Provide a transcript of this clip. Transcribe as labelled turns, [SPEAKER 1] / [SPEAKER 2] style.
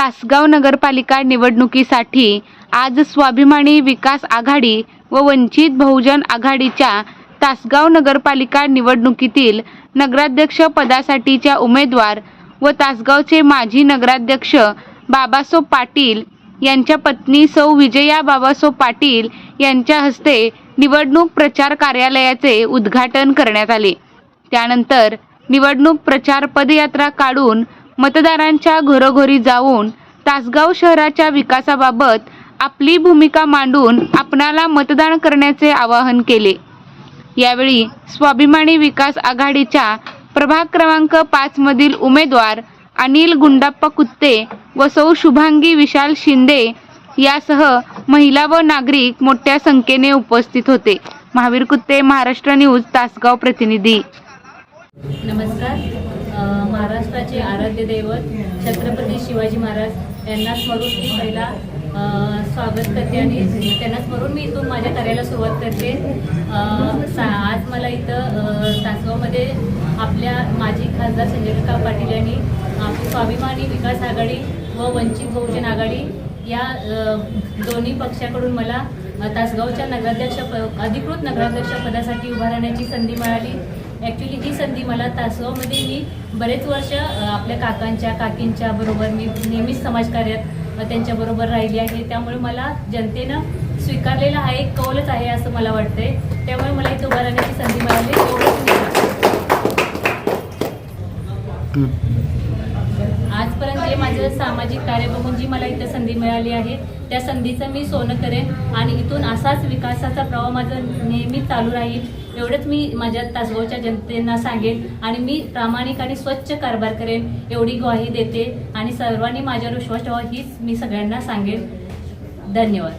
[SPEAKER 1] तासगाव नगरपालिका निवडणुकीसाठी आज स्वाभिमानी विकास आघाडी व वंचित बहुजन आघाडीच्या तासगाव नगरपालिका निवडणुकीतील नगराध्यक्ष पदासाठीच्या उमेदवार व तासगावचे माजी नगराध्यक्ष बाबासो पाटील यांच्या पत्नी सौ विजया बाबासो पाटील यांच्या हस्ते निवडणूक प्रचार कार्यालयाचे उद्घाटन करण्यात आले. त्यानंतर निवडणूक प्रचार पदयात्रा काढून मतदारांच्या घरोघरी जाऊन तासगाव शहराच्या विकासाबाबत आपली भूमिका मांडून आपणाला मतदान करण्याचे आवाहन केले. यावेळी स्वाभिमानी विकास आघाडीच्या प्रभाग क्रमांक पाच मधील उमेदवार अनिल गुंडाप्पा कुत्ते व सौ शुभांगी विशाल शिंदे यासह महिला व नागरिक मोठ्या संख्येने उपस्थित होते. महावीर कुत्ते महाराष्ट्र न्यूज तासगाव प्रतिनिधी.
[SPEAKER 2] नमस्कार. महाराष्ट्राचे आराध्य दैवत छत्रपती शिवाजी महाराज यांना स्मरून मी पहिला स्वागत करते आणि त्यांना स्मरून मी इथून माझ्या कार्याला सुरुवात करते. सा आज मला इथं सासवामध्ये तासगावमध्ये आपल्या माजी खासदार संजय काका पाटील यांनी स्वाभिमानी विकास आघाडी व वंचित बहुजन आघाडी या दोन्ही पक्षाकडून मला तासगावच्या नगराध्यक्ष प अधिकृत नगराध्यक्ष पदासाठी उभा राहण्याची संधी मिळाली. ॲक्च्युली ही संधी मला तासगावमध्ये मी बरेच वर्ष आपल्या काकांच्या काकींच्या बरोबर मी नेहमीच समाजकार्यात त्यांच्याबरोबर राहिली आहे. त्यामुळे मला जनतेनं स्वीकारलेला हा एक कौलच आहे असं मला वाटतंय. त्यामुळे मला इथं उभा राहण्याची संधी मिळाली. एवढंच आजपर्यंत जे माझं सामाजिक कार्य बघून जी मला इथं संधी मिळाली आहे त्या संधीचं मी सोनं करेन आणि इथून असाच विकासाचा प्रवाह माझा नेहमी चालू राहील एवढंच मी माझ्या तासगावच्या जनतेना सांगेन आणि मी प्रामाणिक आणि स्वच्छ कारभार करेन एवढी ग्वाही देते आणि सर्वांनी माझ्यावर विश्वास ठेवा हीच मी सगळ्यांना सांगेन. धन्यवाद.